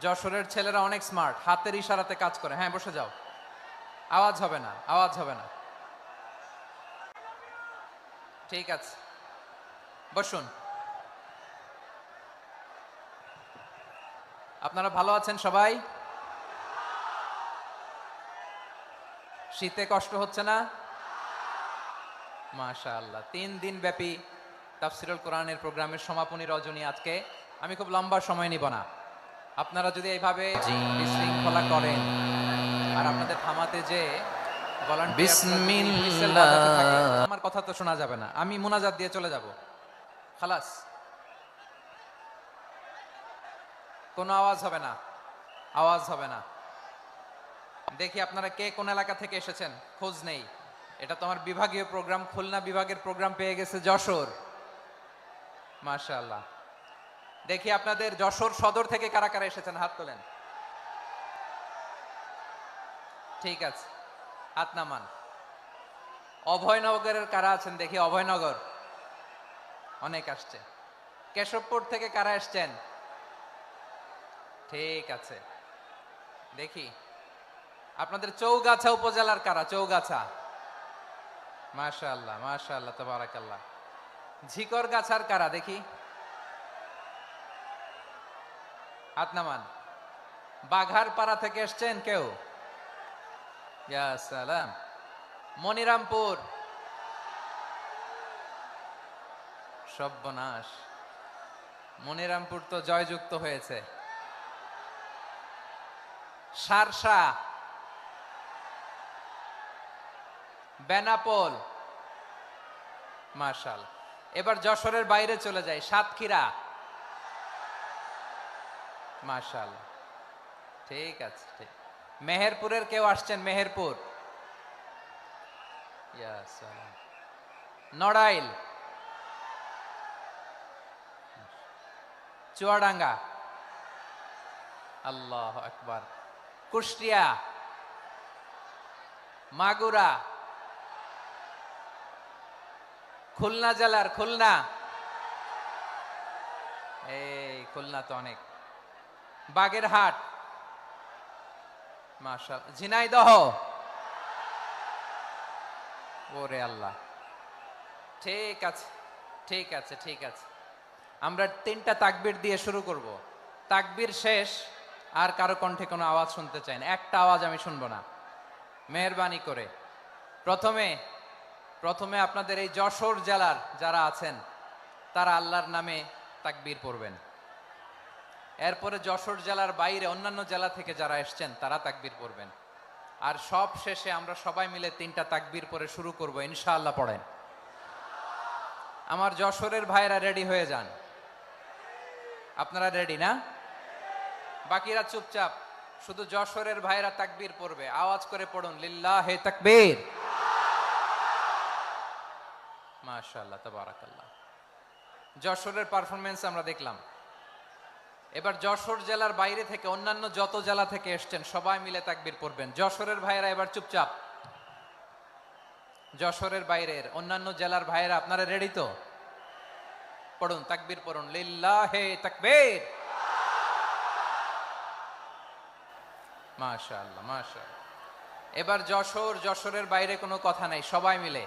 যশোরের ছেলেরা অনেক স্মার্ট হাতের ইশারাতে কাজ করে। হ্যাঁ বসে যাও। আওয়াজ হবে না, আওয়াজ হবে না। ঠিক আছে। বসুন। আপনারা ভালো আছেন সবাই? শীতে কষ্ট হচ্ছে না? মাশাআল্লাহ, তিন দিন ব্যাপী তাফসিরুল কোরআনের প্রোগ্রামের সমাপনী রজনী আজকে। আমি খুব লম্বা সময় নিব না। আপনারা যদি এইভাবে বিশৃঙ্খলা করেন আর আপনাদের থামাতে যে আমার কথা তো শোনা যাবে না। আমি মোনাজাত দিয়ে চলে যাব। খালাস। কোনো আওয়াজ হবে না। আওয়াজ হবে না। দেখি আপনারা কে কোন এলাকা থেকে এসেছেন? খোঁজ নেই। এটা তো আমার বিভাগীয় প্রোগ্রাম খুলনা বিভাগের প্রোগ্রাম পেয়ে গেছে যশোর। মাশাআল্লাহ। দেখি আপনাদের যশোর সদর থেকে কারা কারা এসেছেন, হাত তোলেন। ঠিক আছে, হাত নামান। অভয়নগরের কারা আছেন দেখি, অভয়নগর। অনেক আসছে। কেশবপুর থেকে কারা এসছেন? ঠিক আছে। দেখি, আপনাদের চৌগাছা উপজেলার কারা? চৌগাছা। মাশাআল্লাহ মাশাআল্লাহ, তাবারাকাল্লাহ। ঝিকর গাছার কারা? দেখি। হাত নামান বাঘার পাড়া থেকে এসছেন কেউ? সালাম। মনিরামপুর। সব্যনাশ। মনিরামপুর তো জয়যুক্ত হয়েছে। সারসা। বেনাপোল। মার্শাল এবার যশোরের বাইরে চলে যাই, সাতক্ষীরা। মার্শাল ঠিক আছে, ঠিক। মেহেরপুরের কেউ আসছেন? মেহেরপুর। নড়াইল। চুয়াডাঙ্গা। আল্লাহ আকবার। কুষ্টিয়া। মাগুরা। খুলনা জেলার খুলনা। এই, খুলনা তো অনেক। বাগেরহাট। মাশাল, ঝিনাইদহ। ওরে আল্লাহ। ঠিক আছে ঠিক আছে ঠিক আছে। আমরা তিনটা তাকবির দিয়ে শুরু করব। তাকবির শেষ, আর কারও কণ্ঠে কোনো আওয়াজ শুনতে চাই না। একটা আওয়াজ আমি শুনব না। মেহরবানি করে। প্রথমে প্রথমে আপনাদের এই যশোর জেলার যারা আছেন, তারা আল্লাহর নামে তাকবীর পড়বেন। এরপরে যশোর জেলার বাইরে অন্যান্য জেলা থেকে যারা এসছেন, তারা তাকবীর পড়বেন। আর সব শেষে আমরা সবাই মিলে তিনটা তাকবীর পরে শুরু করব, ইনশাআল্লাহ পড়েন। আমার যশোরের ভাইরা রেডি হয়ে যান। আপনারা রেডি না? বাকিরা চুপচাপ, শুধু যশোরের ভাইরা তাকবীর পড়বে। আওয়াজ করে পড়ুন লিল্লাহ লিল্লাহে তাকবীর। মাশাআল্লাহ, তাবারাকাল্লাহ। যশোরের পারফরমেন্স আমরা দেখলাম। এবার যশোর জেলার বাইরে থেকে অন্যান্য যত জেলা থেকে এসছেন, সবাই মিলে পড়বেন। যশোরের এবার চুপচাপ। যশোরের বাইরের অন্যান্য জেলার আপনারা রেডি তো? পড়ুন, তাকবীর পড়ুন। লিল্লাহে তাকবীর! মাশাআল্লাহ মাশাআল্লাহ। এবার যশোর, যশোরের বাইরে কোনো কথা নাই, সবাই মিলে।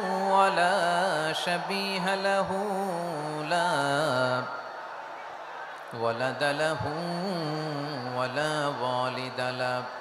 ولا شبيه له لا ولد له ولا والد له.